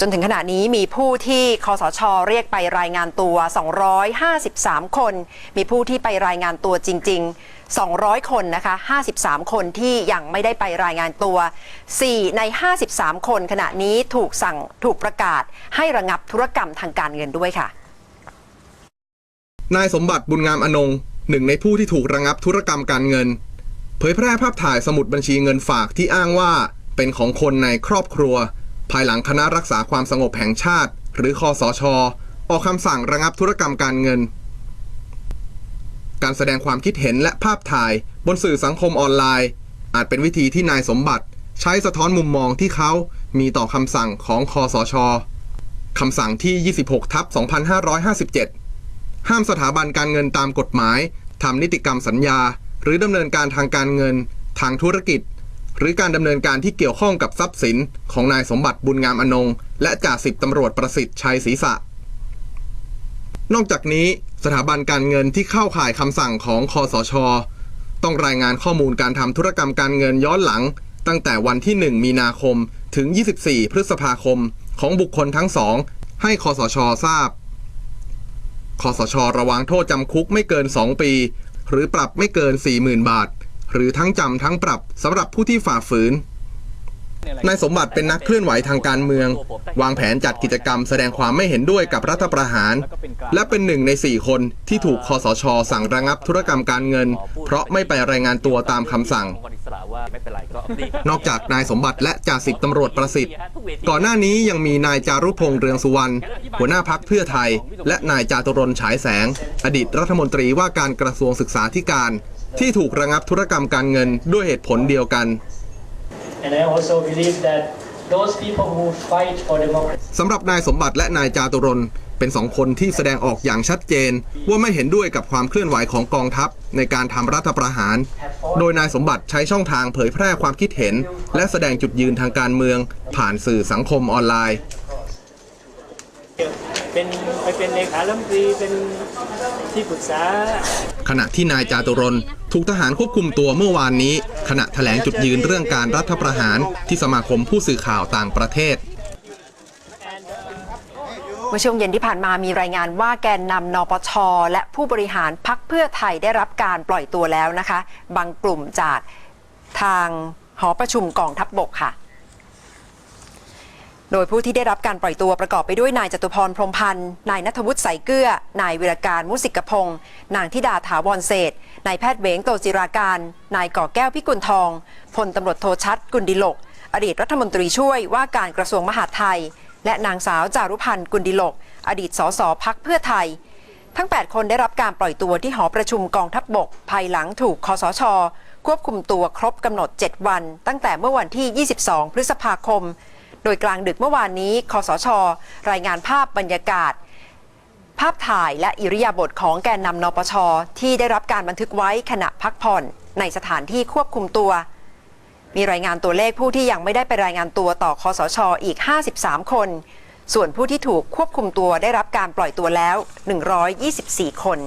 จนถึงขณะนี้มีผู้ที่คอสชเรียกไปรายงานตัว 253 คน มีผู้ที่ไปรายงานตัวจริง ๆ 200 คนนะคะ 53 คนที่ยังไม่ได้ไปรายงานตัว 4 ใน 53 คนขณะนี้ถูกสั่งถูกประกาศให้ระงับธุรกรรมทางการเงินด้วยค่ะ นายสมบัติบุญงามอนงหนึ่งในผู้ที่ถูกระงับธุรกรรมการเงิน เผยแพร่ภาพถ่ายสมุดบัญชีเงินฝากที่อ้างว่าเป็นของคนในครอบครัว ภายหลังคณะรักษาความสงบแห่งชาติ หรือคอสช ออกคำสั่งระงับธุรกรรมการเงิน การแสดงความคิดเห็นและภาพถ่ายบนสื่อสังคมออนไลน์ อาจเป็นวิธีที่นายสมบัติ ใช้สะท้อนมุมมองที่เขามีต่อคำสั่งของคอสชคำสั่งที่ 26 ทับ 2557 ห้ามสถาบันการเงินตามกฎหมายทำนิติกรรมสัญญา หรือดำเนินการทางการเงิน ทางธุรกิจ หรือการดำเนินการที่เกี่ยวข้องกับทรัพย์สินของนายสมบัติบุญงามอนงและจ่าสิบตำรวจประสิทธิ์ชัยศรีษะ นอกจากนี้สถาบันการเงินที่เข้าข่ายคำสั่งของคอสช ต้องรายงานข้อมูลการทำธุรกรรมการเงินย้อนหลัง ตั้งแต่วันที่ 1 มีนาคมถึง 24 พฤษภาคม ของบุคคลทั้งสองให้คอสชทราบคอสช ระวางโทษจำคุกไม่เกิน 2 ปี หรือปรับไม่เกิน 40,000 บาท หรือทั้งจำทั้งปรับสำหรับผู้ที่ฝ่าฝืน นายสมบัติเป็นนักเคลื่อนไหวทางการเมือง วางแผนจัดกิจกรรมแสดงความไม่เห็นด้วยกับรัฐประหาร และเป็นหนึ่งใน 4 คนที่ถูกคอสช สั่งระงับธุรกรรมการเงิน เพราะไม่ไปรายงานตัวตามคำสั่ง นอกจากนายสมบัติและจ่าสิบตำรวจประสิทธิ์ ก่อนหน้านี้ยังมีนายจารุพงษ์เรืองสุวรรณหัวหน้าพักเพื่อไทย และนายจาตุรนฉายแสง อดีตรัฐมนตรีว่าการกระทรวงศึกษาธิการ ที่ถูกระงับธุรกรรมการเงินด้วยเหตุผลเดียวกัน And I also believe that those people who fight for democracy สำหรับนายสมบัติและนายจาตุรนต์เป็นสองคนที่แสดงออกอย่างชัดเจน ว่าไม่เห็นด้วยกับความเคลื่อนไหวของกองทัพในการทำรัฐประหาร โดยนายสมบัติใช้ช่องทางเผยแพร่ความคิดเห็น และแสดงจุดยืนทางการเมือง ผ่านสื่อสังคมออนไลน์ เป็นไปเป็นเลขาธิการีเป็นที่ปรึกษา ขณะที่นายจาตุรนต์ถูกทหารควบคุมตัวเมื่อวานนี้ ขณะแถลงจุดยืนเรื่องการรัฐประหารที่สมาคมผู้สื่อข่าวต่างประเทศเมื่อช่วงเย็นที่ผ่านมามีรายงานว่าแกนนำนปช และผู้บริหารพักเพื่อไทยได้รับการปล่อยตัวแล้วนะคะ บางกลุ่มจากทางหอประชุมกองทัพบบกค่ะ โดยผู้ที่ได้รับการปล่อยตัวประกอบไปด้วยนายจตุพรพรมพันธ์ นายนัทวุฒิใสเกื้อ นายวิรการมุสิกพงศ์นางธิดาถาวรเศษนายแพทย์เวงโตจิราการ นายก่อแก้วพิกุลทองพลตำรวจโทชัดกุลดิลก อดีตรัฐมนตรีช่วยว่าการกระทรวงมหาดไทย และนางสาวจารุพันธ์กุลดิลก อดีตสสพักเพื่อไทย ทั้ง 8 คนได้รับการปล่อยตัวที่หอประชุมกองทัพบบก ภายหลังถูกคอสชควบคุมตัวครบกำหนด 7 วัน ตั้งแต่เมื่อวันที่ 22 พฤษภาคม โดยกลางดึกเมื่อวานนี้คอสช รายงานภาพบรรยากาศ ภาพถ่ายและอิริยาบถของแกนนำนปช ที่ได้รับการบันทึกไว้ขณะพักผ่อนในสถานที่ควบคุมตัว มีรายงานตัวเลขผู้ที่ยังไม่ได้ไปรายงานตัวต่อคอสชอีก 53 คน ส่วนผู้ที่ถูกควบคุมตัวได้รับการปล่อยตัวแล้ว 124 คน